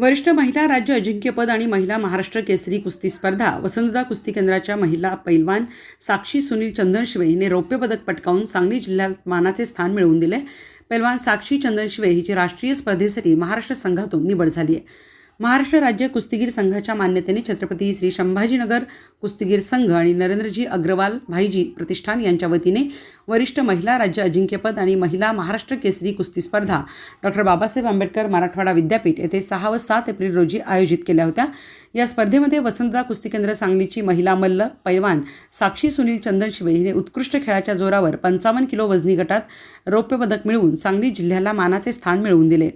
वरिष्ठ महिला राज्य अजिंक्यपद आणि महिला महाराष्ट्र केसरी कुस्ती स्पर्धा वसंतदा कुस्ती केंद्राच्या महिला पैलवान साक्षी सुनील चंदनशिवे हिने रौप्य पदक पटकावून सांगली जिल्ह्यात मानाचे स्थान मिळवून दिले. पैलवान साक्षी चंदनशिवे हिची राष्ट्रीय स्पर्धेसाठी महाराष्ट्र संघातून निवड झाली आहे. महाराष्ट्र राज्य कुस्तीगीर संघाच्या मान्यतेने छत्रपती श्री संभाजीनगर कुस्तीगीर संघ आणि नरेंद्रजी अग्रवाल भाईजी प्रतिष्ठान यांच्या वतीने वरिष्ठ महिला राज्य अजिंक्यपद आणि महिला महाराष्ट्र केसरी कुस्ती स्पर्धा डॉक्टर बाबासाहेब आंबेडकर मराठवाडा विद्यापीठ येथे सहा व सात एप्रिल रोजी आयोजित केल्या होत्या. या स्पर्धेमध्ये वसंतदा कुस्ती केंद्र सांगलीची महिला मल्ल पैलवान साक्षी सुनील चंदनशिवे हिने उत्कृष्ट खेळाच्या जोरावर पंचावन्न किलो वजनी गटात रौप्य पदक मिळवून सांगली जिल्ह्याला मानाचे स्थान मिळवून दिले.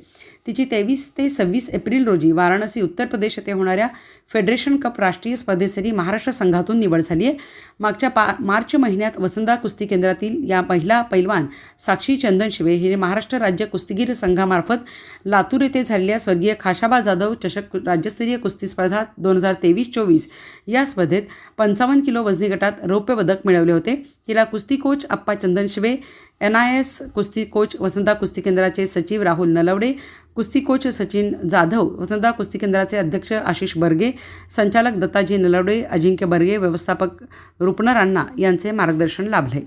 तिची तेवीस ते सव्वीस एप्रिल रोजी वाराणसी उत्तर प्रदेश येथे होणाऱ्या फेडरेशन कप राष्ट्रीय स्पर्धेसाठी महाराष्ट्र संघातून निवड झाली आहे. मागच्या पा मार्च महिन्यात वसंदा कुस्ती केंद्रातील या महिला पैलवान साक्षी चंदन शिवे हिने महाराष्ट्र राज्य कुस्तीगीर संघामार्फत लातूर येथे झालेल्या स्वर्गीय खाशाबा जाधव चषक राज्यस्तरीय कुस्ती स्पर्धा दोन हजार तेवीस चोवीस या स्पर्धेत पंचावन्न किलो वजनी गटात रौप्य पदक मिळवले होते. तिला कुस्ती coach Appa Chandanshive N I S कुस्ती कोच वसंता कुस्ती केंद्राचे सचिव राहुल नलवडे कुस्ती कोच सचिन जाधव वसंता कुस्ती केंद्राचे अध्यक्ष आशिष बर्गे संचालक दत्ताजी नलवडे अजिंक्य बर्गे व्यवस्थापक रुपनर यांचे मार्गदर्शन लाभले.